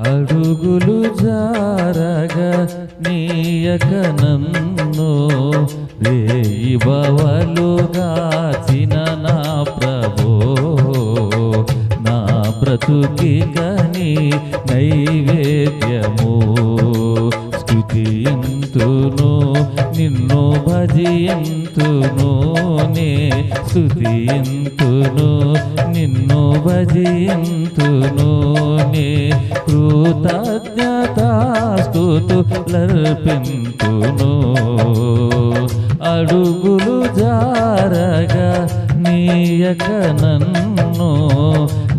అడుగులు జారగా నీయక నన్ను రేయి బవలుగాచిన నా ప్రభో. నా బ్రతుకి కని నైవేద్యము. స్థుతియంతును నిన్ను భజియంతును నే స్థుతియంతును నిన్ను భజియంతును నే కృతజ్ఞతాస్తుతులర్పింతును అడుగులు జారగా నీయక నన్ను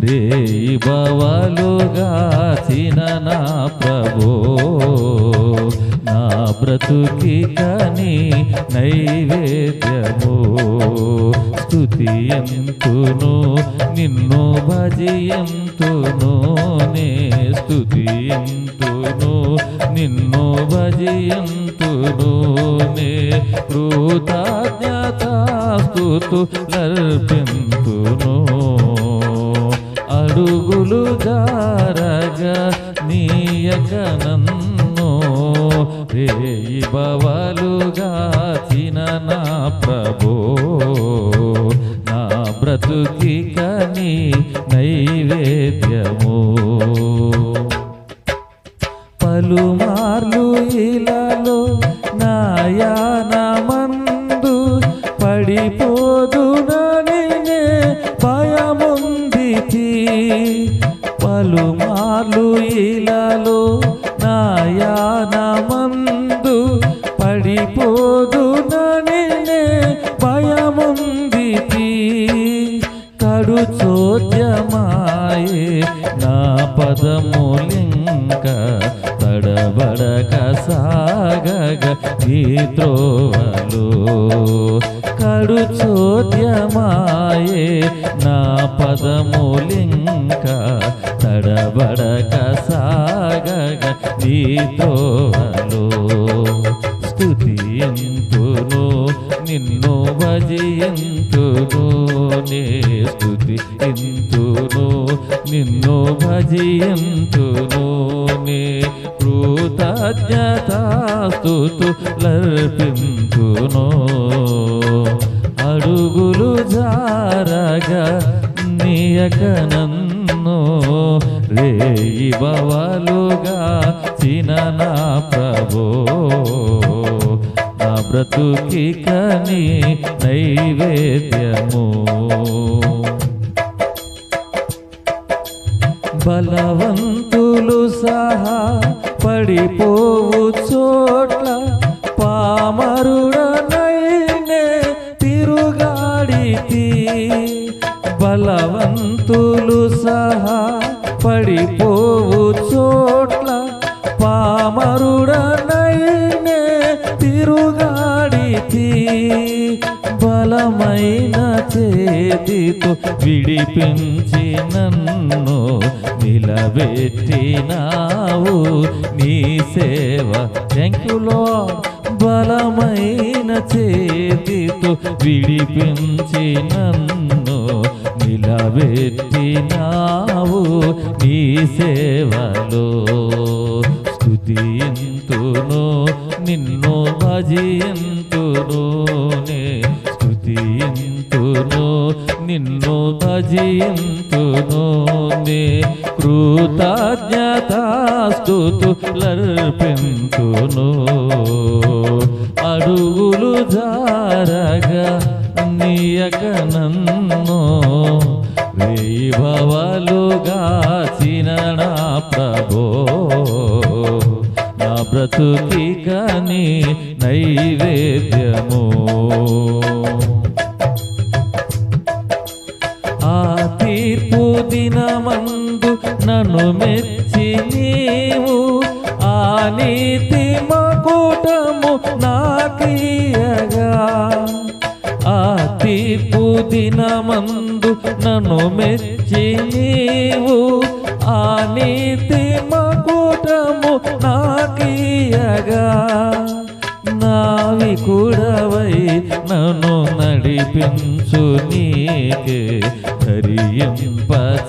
రేయి బవలుగాచిన నా ప్రభో బ్రతుకి కని నైవేద్యము. స్థుతి ఎంతును నిన్ను భజియంతును నే స్థుతి ఎంతును నిన్ను భజియంతును నే కృతజ్ఞతాస్తుతులర్పింతును అడుగులు జారగా నీయకనంద రేయి బవలుగాచిన నా ప్రభో. నా బ్రతుకి కని నైవేద్యము. పలుమార్లు ఇలాలో నాయానమందు పడిపోదునని భయముంది పలుమార్లు ఇలాలో ధ్యానమందు పడిపోదునని నే భయముంది కడు చోద్యమాయే నా పదములింక తడబడక సాగగ ఈ త్రోవలో. కడు చోద్యమాయే నా పదములింక తడబడక సాగగ ఈ త్రోవలో నిన్ను భజయంతును నే స్తుతియంతును నిన్ను భజయంతును నే కృతజ్ఞతాస్తుతులర్పింతును అడుగులు జారగా నీయక రేయి బవలుగా చిననా ప్రభో. నా బ్రతుకి కని నైవేద్యము. బలవంతులు సహా పడిపోవు చోట్ల పామరుడనైనే తిరుగాడితి. బలవంతులు సహా పడిపోవు చోట్ల పామరుడనైనే తిరుగాడితి. బలమైన చేతితో విడిపించి నన్ను నిలబెట్టినావు. నీ సేవ థ్యాంక్ బలమైన చేతితో విడిపించి నన్ను నిలబెట్టినావు నీ సేవలో. స్తుతియంతును నిన్ను భజియంతును నే. స్తుతియంతును నిన్ను భజియంతును నే. కృతజ్ఞతాస్తుతులర్పింతును అడుగులు జారగా నీయక నన్ను వేయి భవలుగాచిన నా ప్రభో. నా బ్రతుకి కని నైవేద్యము. ఆ తీర్పు దినమందు నన్ను మెచ్చి నీవు ఆ నీతి మకుటము నాకీయగా తీర్పు దినమందు నన్ను మెచ్చి నీవు ఆ నీతి మకుటము నాకీయగా. నావి కూడవై నన్ను నడిపించు నీకే ధరింపచేతును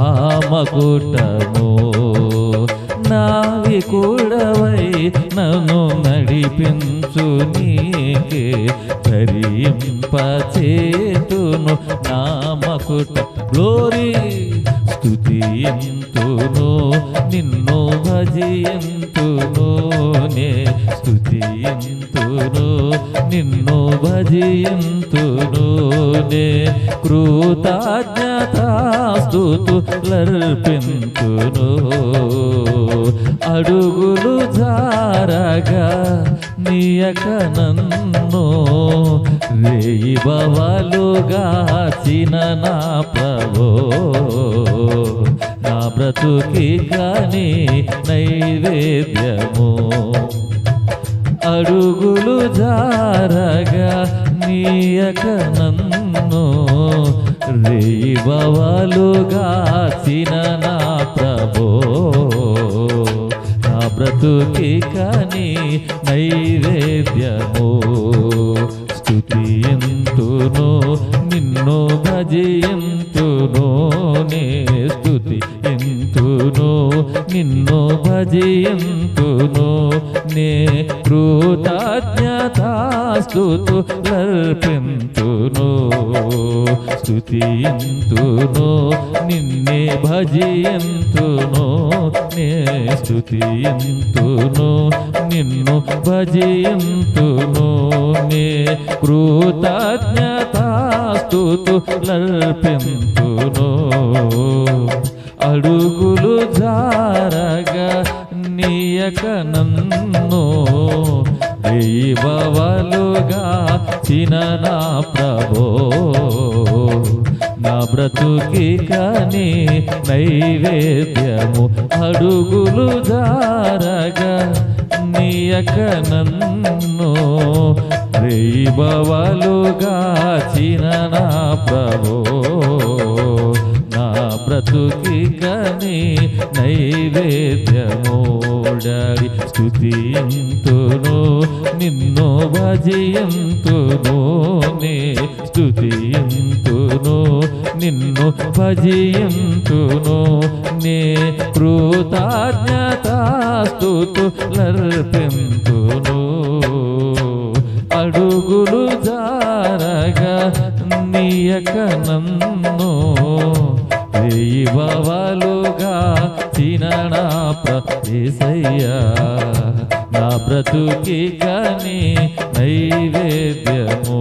ఆ నా వికుడవై నన్ను నడిపించు నీకే ధరింపచేతును నామకుట గ్లోరీ స్తుతియంతును నిన్ను భజయంతును నే స్తుతియంతును నిన్ను భజయంతును నే. కృతజ్ఞతాస్తుతులర్పింతును. అడుగులు జారగా నీయక నన్ను రేయి బవలుగాచిన నా ప్రభో. నా బ్రతుకి కానీ నైవేద్యము. అడుగులు జారగా నీయక నన్ను. రేవలుగాచిన నా ప్రభో. నా బ్రతుకి కానీ నైవేద్యము. స్థుతి స్తుతియంతును నిన్ను భజయంతును నే స్థుతి ఎంతును. నిన్ను భజయంతును నే కృతజ్ఞతాస్తుతులర్పింతును స్తుతియంతును నిన్నే భజయంతును నే స్తుతియంతును నిన్ను భజయంతును నే కృతజ్ఞతాస్తుతులర్పింతును అడుగులు జారగా నీయక నన్ను దైవలుగా చిన్న ప్రభో. బ్రతుకి కానీ నైవేద్యము అడుగులు జారగా నీయక నన్ను రేబవలుగా చిన్న నా ప్రభో. నా బ్రతుకి కని నైవేద్యమోడరి స్తుతియంతును నిన్ను భజయంతును నే నిన్ను భజయంతును. నే కృతజ్ఞతాస్తుతులర్పింతును అడుగులు జారగా నీయక నన్ను. వేయివలుగా చిన్న ప్రదేశయ్యా నా బ్రతుకి కానీ నైవేద్యము.